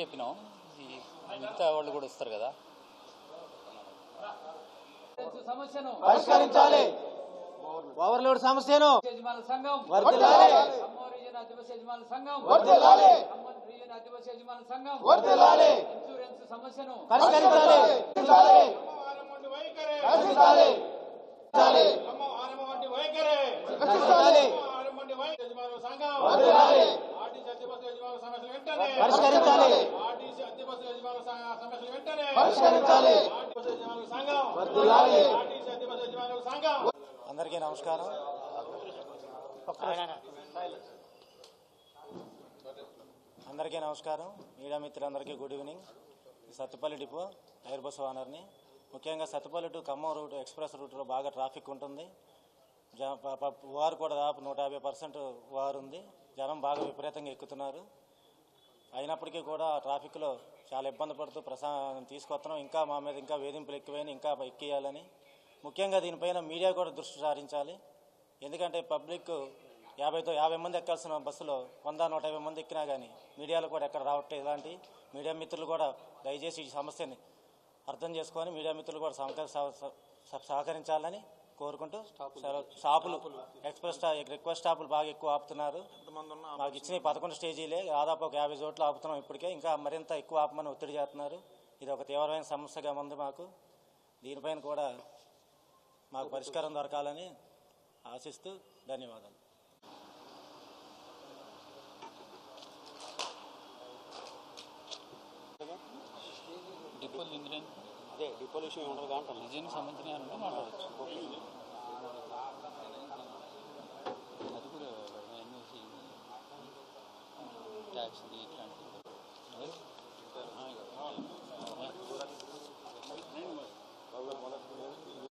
చెప్పినాం. ఈ మిగతా వాళ్ళు కూడా వస్తారు కదా. సమస్యను పరిష్కరించాలి. ఓవర్లోడ్ సమస్యను పరిష్కరించాలి. పరిష్కరించాలి. అందరికీ నమస్కారం. అందరికీ నమస్కారం. మీడియా మిత్రులందరికీ good evening. Sathupalli depot air bus ఓనర్ని. ముఖ్యంగా Sathupalli to Khammam route express రూట్లో బాగా ట్రాఫిక్ ఉంటుంది. వారు కూడా దాదాపు నూట యాభై పర్సెంట్ వారు ఉంది. జనం బాగా విపరీతంగా ఎక్కుతున్నారు. అయినప్పటికీ కూడా ట్రాఫిక్లో చాలా ఇబ్బంది పడుతూ ప్రసా తీసుకొస్తున్నాం. ఇంకా మా మీద ఇంకా వేధింపులు ఎక్కువైనా ఇంకా ఎక్కియాలని. ముఖ్యంగా దీనిపైన మీడియా కూడా దృష్టి సారించాలి. ఎందుకంటే పబ్లిక్ యాభైతో యాభై మంది ఎక్కాల్సిన బస్సులో వంద నూట యాభై మంది ఎక్కినా కానీ మీడియాలో కూడా ఎక్కడ రావట్లేదు ఇలాంటి మీడియా మిత్రులు కూడా దయచేసి ఈ సమస్యని అర్థం చేసుకొని మీడియా మిత్రులు కూడా సహకరి సహ- సహకరించాలని కోరుకుంటూ షాపులు ఎక్స్ప్రెస్ స్టా- రిక్వెస్ట్ స్టాపులు బాగా ఎక్కువ ఆపుతున్నారు. మాకు ఇచ్చిన పదకొండు స్టేజీలే దాదాపు ఒక యాభై చోట్ల ఆపుతున్నాం ఇప్పటికే. ఇంకా మరింత ఎక్కువ ఆపమని ఒత్తిడి చేస్తున్నారు. ఇది ఒక తీవ్రమైన సమస్యగా ఉంది మాకు. దీనిపైన కూడా మాకు పరిష్కారం దొరకాలని ఆశిస్తూ ధన్యవాదాలు. డిపోలు అదే డిపోల్యూషన్ ఉండదు కాబట్టి రిలీజియన్ సంబంధించిన మాట్లాడచ్చు అది కూడా ఎన్ఓసి ట్యాక్స్ ఇట్లాంటివి